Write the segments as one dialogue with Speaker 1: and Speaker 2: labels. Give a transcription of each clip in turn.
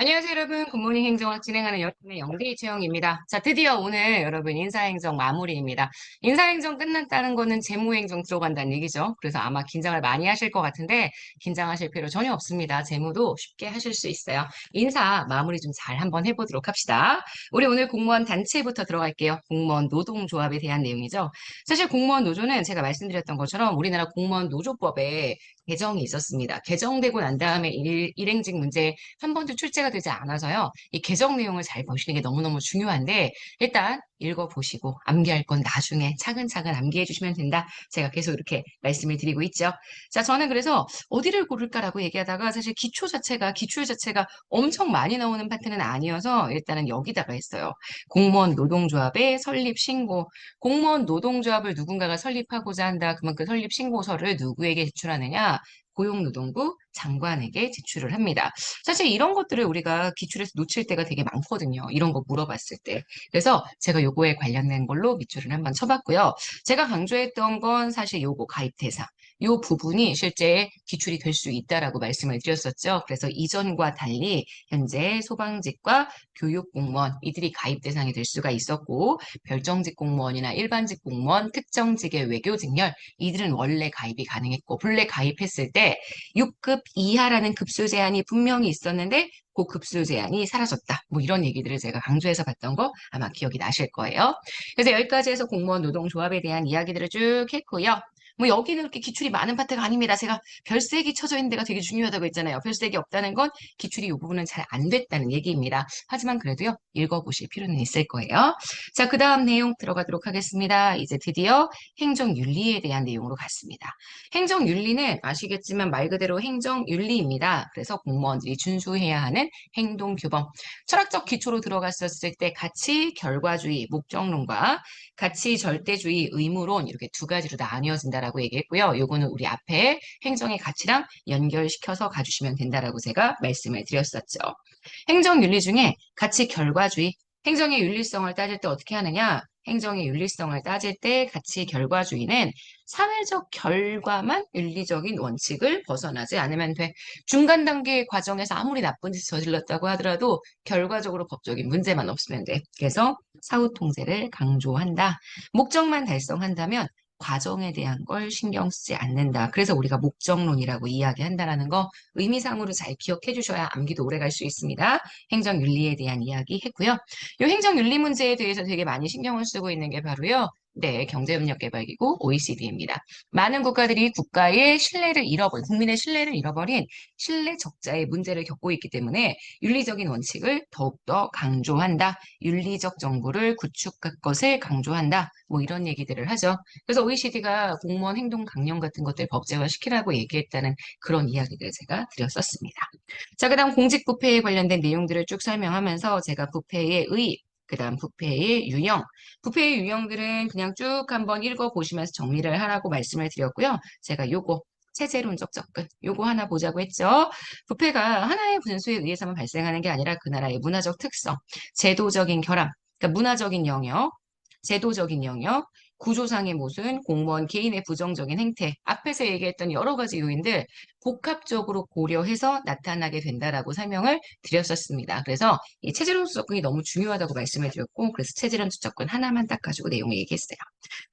Speaker 1: 안녕하세요, 여러분. 굿모닝 행정을 진행하는 여러분의 영대이 채영입니다. 자, 드디어 오늘 여러분 인사행정 마무리입니다. 인사행정 끝났다는 거는 재무행정 들어간다는 얘기죠. 그래서 아마 긴장을 많이 하실 것 같은데 긴장하실 필요 전혀 없습니다. 재무도 쉽게 하실 수 있어요. 인사 마무리 좀 잘 한번 해보도록 합시다. 우리 오늘 공무원 단체부터 들어갈게요. 공무원 노동조합에 대한 내용이죠. 사실 공무원 노조는 제가 말씀드렸던 것처럼 우리나라 공무원 노조법에 개정이 있었습니다. 개정되고 난 다음에 일, 일행직 문제 한 번도 출제가 되지 않아서요. 이 개정 내용을 잘 보시는 게 너무너무 중요한데 일단 읽어보시고 암기할 건 나중에 차근차근 암기해 주시면 된다. 제가 계속 이렇게 말씀을 드리고 있죠. 자, 저는 그래서 어디를 고를까라고 얘기하다가 사실 기초 자체가 기출 자체가 엄청 많이 나오는 파트는 아니어서 일단은 여기다가 했어요. 공무원 노동조합의 설립 신고. 공무원 노동조합을 누군가가 설립하고자 한다. 그러면 그 설립 신고서를 누구에게 제출하느냐? 고용노동부 장관에게 제출을 합니다. 사실 이런 것들을 우리가 기출에서 놓칠 때가 되게 많거든요. 이런 거 물어봤을 때. 그래서 제가 요거에 관련된 걸로 밑줄을 한번 쳐봤고요. 제가 강조했던 건 사실 요거 가입 대상. 요 부분이 실제 기출이 될 수 있다라고 말씀을 드렸었죠. 그래서 이전과 달리 현재 소방직과 교육공무원 이들이 가입 대상이 될 수가 있었고 별정직 공무원이나 일반직 공무원, 특정직의 외교직렬 이들은 원래 가입이 가능했고 본래 가입했을 때 6급 이하라는 급수 제한이 분명히 있었는데 그 급수 제한이 사라졌다. 뭐 이런 얘기들을 제가 강조해서 봤던 거 아마 기억이 나실 거예요. 그래서 여기까지 해서 공무원 노동조합에 대한 이야기들을 쭉 했고요. 뭐 여기는 그렇게 기출이 많은 파트가 아닙니다. 제가 별색이 쳐져 있는 데가 되게 중요하다고 했잖아요. 별색이 없다는 건 기출이 이 부분은 잘 안 됐다는 얘기입니다. 하지만 그래도요. 읽어보실 필요는 있을 거예요. 자, 그 다음 내용 들어가도록 하겠습니다. 이제 드디어 행정윤리에 대한 내용으로 갔습니다. 행정윤리는 아시겠지만 말 그대로 행정윤리입니다. 그래서 공무원들이 준수해야 하는 행동규범. 철학적 기초로 들어갔었을 때 가치, 결과주의, 목적론과 가치, 절대주의, 의무론 이렇게 두 가지로 나뉘어진다라고 된다라고 얘기했고요. 요거는 우리 앞에 행정의 가치랑 연결시켜서 가주시면 된다라고 제가 말씀을 드렸었죠. 행정윤리 중에 가치 결과주의, 행정의 윤리성을 따질 때 어떻게 하느냐? 행정의 윤리성을 따질 때 가치 결과주의는 사회적 결과만 윤리적인 원칙을 벗어나지 않으면 돼. 중간 단계의 과정에서 아무리 나쁜 짓을 저질렀다고 하더라도 결과적으로 법적인 문제만 없으면 돼. 그래서 사후 통제를 강조한다. 목적만 달성한다면 과정에 대한 걸 신경 쓰지 않는다. 그래서 우리가 목적론이라고 이야기한다라는 거 의미상으로 잘 기억해 주셔야 암기도 오래 갈 수 있습니다. 행정윤리에 대한 이야기 했고요. 이 행정윤리 문제에 대해서 되게 많이 신경을 쓰고 있는 게 바로요. 네, 경제협력개발기구 OECD입니다. 많은 국가들이 국가의 신뢰를 잃어버린, 국민의 신뢰를 잃어버린 신뢰 적자의 문제를 겪고 있기 때문에 윤리적인 원칙을 더욱더 강조한다. 윤리적 정부를 구축할 것을 강조한다. 뭐 이런 얘기들을 하죠. 그래서 OECD가 공무원 행동 강령 같은 것들 법제화시키라고 얘기했다는 그런 이야기들 제가 드렸었습니다. 자, 그 다음 공직 부패에 관련된 내용들을 쭉 설명하면서 제가 부패의 의, 그 다음 부패의 유형. 부패의 유형들은 그냥 쭉 한번 읽어보시면서 정리를 하라고 말씀을 드렸고요. 제가 요거 체제론적 접근 요거 하나 보자고 했죠. 부패가 하나의 분수에 의해서만 발생하는 게 아니라 그 나라의 문화적 특성, 제도적인 결함, 그러니까 문화적인 영역, 제도적인 영역, 구조상의 모순, 공무원 개인의 부정적인 행태, 앞에서 얘기했던 여러 가지 요인들 복합적으로 고려해서 나타나게 된다라고 설명을 드렸었습니다. 그래서 이 체질론수 접근이 너무 중요하다고 말씀을 드렸고 그래서 체질론수 접근 하나만 딱 가지고 내용을 얘기했어요.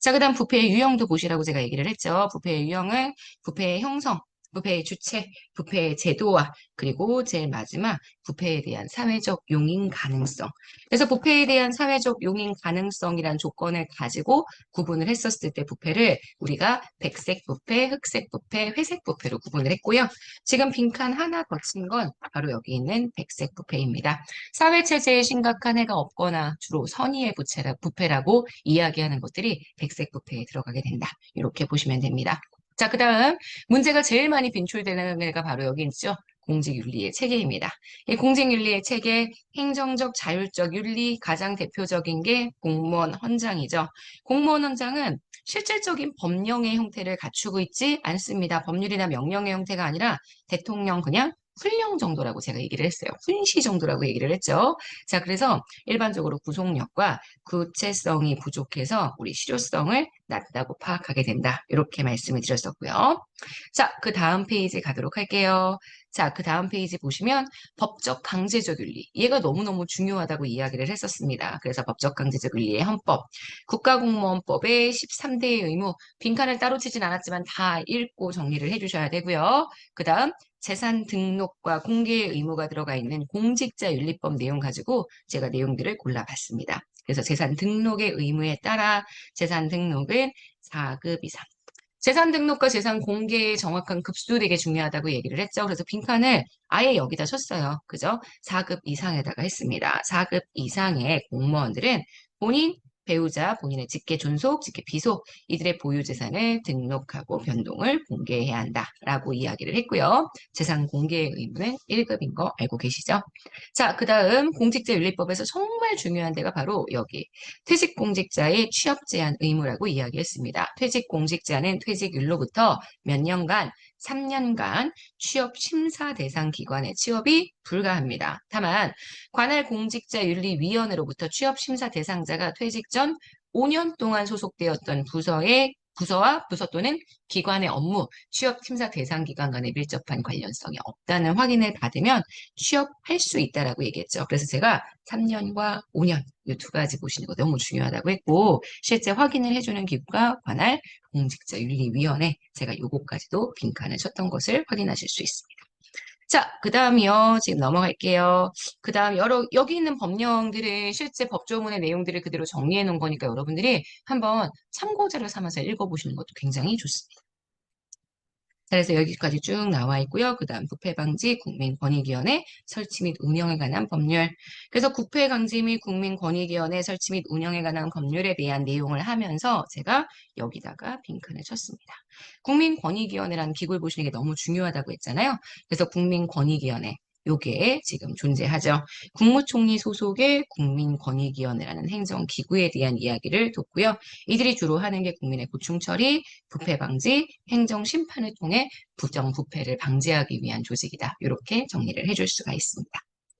Speaker 1: 자, 그 다음 부패의 유형도 보시라고 제가 얘기를 했죠. 부패의 유형은 부패의 형성, 부패의 주체, 부패의 제도화, 그리고 제일 마지막 부패에 대한 사회적 용인 가능성. 그래서 부패에 대한 사회적 용인 가능성이란 조건을 가지고 구분을 했었을 때 부패를 우리가 백색 부패, 흑색 부패, 회색 부패로 구분을 했고요. 지금 빈칸 하나 거친 건 바로 여기 있는 백색 부패입니다. 사회체제에 심각한 해가 없거나 주로 선의의 부채라, 부패라고 이야기하는 것들이 백색 부패에 들어가게 된다. 이렇게 보시면 됩니다. 자, 그 다음 문제가 제일 많이 빈출되는 애가 바로 여기 있죠. 공직윤리의 체계입니다. 이 공직윤리의 체계, 행정적 자율적 윤리 가장 대표적인 게 공무원 헌장이죠. 공무원 헌장은 실질적인 법령의 형태를 갖추고 있지 않습니다. 법률이나 명령의 형태가 아니라 대통령 그냥 훈령 정도라고 제가 얘기를 했어요. 훈시 정도라고 얘기를 했죠. 자, 그래서 일반적으로 구속력과 구체성이 부족해서 우리 실효성을 낮다고 파악하게 된다. 이렇게 말씀을 드렸었고요. 자, 그 다음 페이지 가도록 할게요. 자, 그 다음 페이지 보시면 법적 강제적 윤리. 얘가 너무너무 중요하다고 이야기를 했었습니다. 그래서 법적 강제적 윤리의 헌법, 국가공무원법의 13대의 의무, 빈칸을 따로 치진 않았지만 다 읽고 정리를 해주셔야 되고요. 그 다음 재산 등록과 공개의 의무가 들어가 있는 공직자윤리법 내용 가지고 제가 내용들을 골라봤습니다. 그래서 재산 등록의 의무에 따라 재산 등록은 4급 이상. 재산 등록과 재산 공개의 정확한 급수 되게 중요하다고 얘기를 했죠. 그래서 빈칸을 아예 여기다 쳤어요. 그죠? 4급 이상에다가 했습니다. 4급 이상의 공무원들은 본인 배우자, 본인의 직계 존속, 직계 비속, 이들의 보유 재산을 등록하고 변동을 공개해야 한다라고 이야기를 했고요. 재산 공개의 의무는 1급인 거 알고 계시죠? 자, 그 다음 공직자윤리법에서 정말 중요한 데가 바로 여기 퇴직공직자의 취업 제한 의무라고 이야기했습니다. 퇴직공직자는 퇴직일로부터 몇 년간 3년간 취업 심사 대상 기관의 취업이 불가합니다. 다만 관할 공직자윤리위원회로부터 취업 심사 대상자가 퇴직 전 5년 동안 소속되었던 부서의 부서와 부서 또는 기관의 업무, 취업 심사 대상 기관 간의 밀접한 관련성이 없다는 확인을 받으면 취업할 수 있다라고 얘기했죠. 그래서 제가 3년과 5년 이 두 가지 보시는 거 너무 중요하다고 했고 실제 확인을 해주는 기구가 관할 공직자윤리위원회 제가 요거까지도 빈칸을 쳤던 것을 확인하실 수 있습니다. 자, 그 다음이요. 지금 넘어갈게요. 그 다음 여러, 여기 있는 법령들은 실제 법조문의 내용들을 그대로 정리해 놓은 거니까 여러분들이 한번 참고자료 삼아서 읽어보시는 것도 굉장히 좋습니다. 자, 그래서 여기까지 쭉 나와 있고요. 그 다음 부패방지 국민권익위원회 설치 및 운영에 관한 법률. 그래서 국패강지 및 국민권익위원회 설치 및 운영에 관한 법률에 대한 내용을 하면서 제가 여기다가 빈칸을 쳤습니다. 국민권익위원회라는 기구를 보시는 게 너무 중요하다고 했잖아요. 그래서 국민권익위원회. 요게 지금 존재하죠. 국무총리 소속의 국민권익위원회라는 행정기구에 대한 이야기를 뒀고요. 이들이 주로 하는 게 국민의 고충 처리, 부패 방지, 행정 심판을 통해 부정 부패를 방지하기 위한 조직이다. 이렇게 정리를 해줄 수가 있습니다.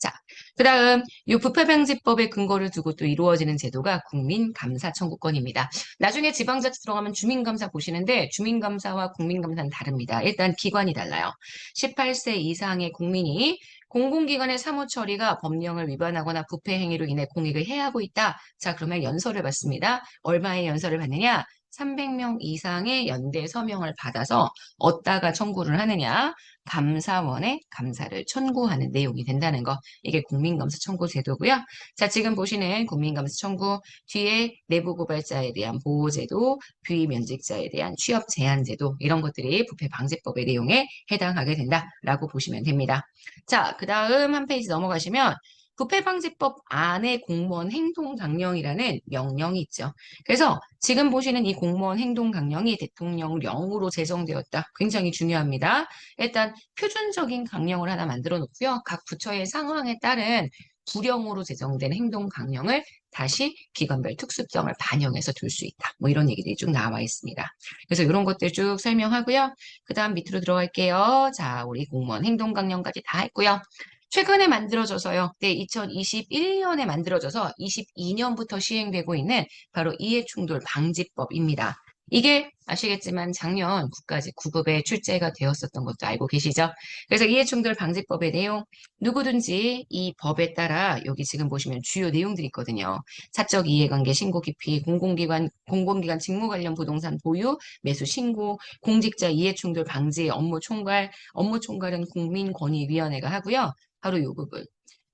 Speaker 1: 자, 그 다음 이 부패방지법의 근거를 두고 또 이루어지는 제도가 국민감사 청구권입니다. 나중에 지방자치 들어가면 주민감사 보시는데 주민감사와 국민감사는 다릅니다. 일단 기관이 달라요. 18세 이상의 국민이 공공기관의 사무 처리가 법령을 위반하거나 부패 행위로 인해 공익을 해하고 있다. 자, 그러면 연설을 받습니다. 얼마의 연설을 받느냐? 300명 이상의 연대 서명을 받아서 어디다가 청구를 하느냐? 감사원에 감사를 청구하는 내용이 된다는 거. 이게 국민감사 청구 제도고요. 자, 지금 보시는 국민감사 청구 뒤에 내부 고발자에 대한 보호제도, 비면직자에 대한 취업 제한 제도 이런 것들이 부패 방지법의 내용에 해당하게 된다라고 보시면 됩니다. 자, 그 다음 한 페이지 넘어가시면 부패방지법 안에 공무원 행동강령이라는 명령이 있죠. 그래서 지금 보시는 이 공무원 행동강령이 대통령령으로 제정되었다. 굉장히 중요합니다. 일단 표준적인 강령을 하나 만들어 놓고요. 각 부처의 상황에 따른 구령으로 제정된 행동강령을 다시 기관별 특수성을 반영해서 둘 수 있다. 뭐 이런 얘기들이 쭉 나와 있습니다. 그래서 이런 것들 쭉 설명하고요. 그 다음 밑으로 들어갈게요. 자, 우리 공무원 행동강령까지 다 했고요. 최근에 만들어져서요. 네, 2021년에 만들어져서 22년부터 시행되고 있는 바로 이해충돌 방지법입니다. 이게 아시겠지만 작년 국가직 9급에 출제가 되었었던 것도 알고 계시죠? 그래서 이해충돌 방지법의 내용 누구든지 이 법에 따라 여기 지금 보시면 주요 내용들이 있거든요. 사적 이해관계 신고 기피, 공공기관 공공기관 직무 관련 부동산 보유, 매수 신고, 공직자 이해충돌 방지 업무 총괄, 업무 총괄은 국민권익위원회가 하고요. 바로 요 부분.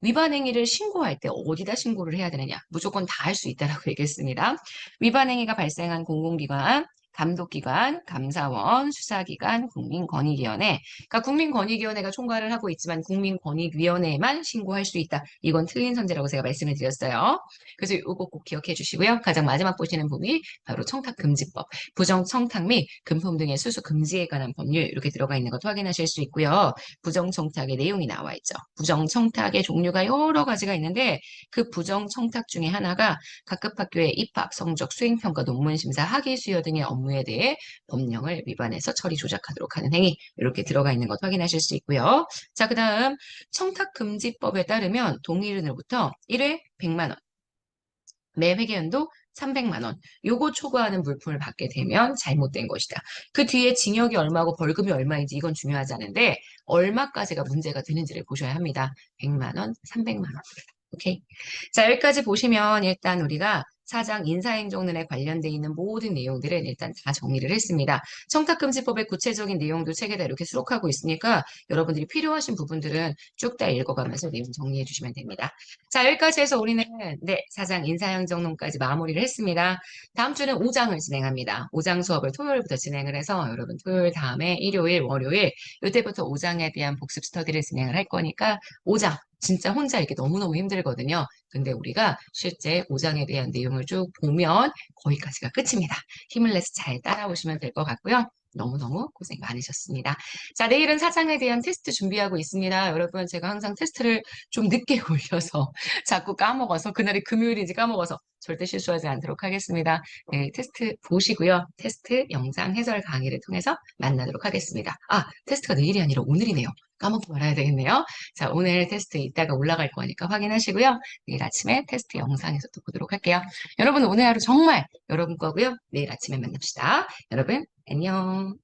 Speaker 1: 위반 행위를 신고할 때 어디다 신고를 해야 되느냐? 무조건 다 할 수 있다라고 얘기했습니다. 위반 행위가 발생한 공공기관, 감독기관, 감사원, 수사기관, 국민권익위원회. 그러니까 국민권익위원회가 총괄을 하고 있지만 국민권익위원회에만 신고할 수 있다. 이건 틀린 선제라고 제가 말씀을 드렸어요. 그래서 이거 꼭 기억해 주시고요. 가장 마지막 보시는 부분이 바로 청탁금지법. 부정청탁 및 금품 등의 수수 금지에 관한 법률 이렇게 들어가 있는 것도 확인하실 수 있고요. 부정청탁의 내용이 나와 있죠. 부정청탁의 종류가 여러 가지가 있는데 그 부정청탁 중에 하나가 각급 학교의 입학, 성적, 수행평가, 논문심사, 학위 수여 등의 업무 업무에 대해 법령을 위반해서 처리 조작하도록 하는 행위 이렇게 들어가 있는 것 확인하실 수 있고요. 자, 그 다음 청탁금지법에 따르면 동일인으로부터 1회 100만 원, 매 회계연도 300만 원. 요거 초과하는 물품을 받게 되면 잘못된 것이다. 그 뒤에 징역이 얼마고 벌금이 얼마인지 이건 중요하지 않은데 얼마까지가 문제가 되는지를 보셔야 합니다. 100만 원, 300만 원. 오케이. 자, 여기까지 보시면 일단 우리가 사장 인사행정론에 관련돼 있는 모든 내용들은 일단 다 정리를 했습니다. 청탁금지법의 구체적인 내용도 책에다 이렇게 수록하고 있으니까 여러분들이 필요하신 부분들은 쭉 다 읽어가면서 내용 정리해 주시면 됩니다. 자, 여기까지 해서 우리는 네, 사장 인사행정론까지 마무리를 했습니다. 다음 주는 5장을 진행합니다. 5장 수업을 토요일부터 진행을 해서 여러분 토요일 다음에 일요일, 월요일 이때부터 5장에 대한 복습 스터디를 진행을 할 거니까 5장 진짜 혼자 이렇게 너무너무 힘들거든요. 근데 우리가 실제 5장에 대한 내용을 쭉 보면 거기까지가 끝입니다. 힘을 내서 잘 따라오시면 될 것 같고요. 너무너무 고생 많으셨습니다. 자, 내일은 사장에 대한 테스트 준비하고 있습니다. 여러분, 제가 항상 테스트를 좀 늦게 올려서 자꾸 까먹어서 그날이 금요일인지 까먹어서 절대 실수하지 않도록 하겠습니다. 네, 테스트 보시고요. 테스트 영상 해설 강의를 통해서 만나도록 하겠습니다. 아, 테스트가 내일이 아니라 오늘이네요. 까먹고 말아야 되겠네요. 자, 오늘 테스트 이따가 올라갈 거니까 확인하시고요. 내일 아침에 테스트 영상에서 또 보도록 할게요. 여러분, 오늘 하루 정말 여러분 거고요. 내일 아침에 만납시다. 여러분, 안녕.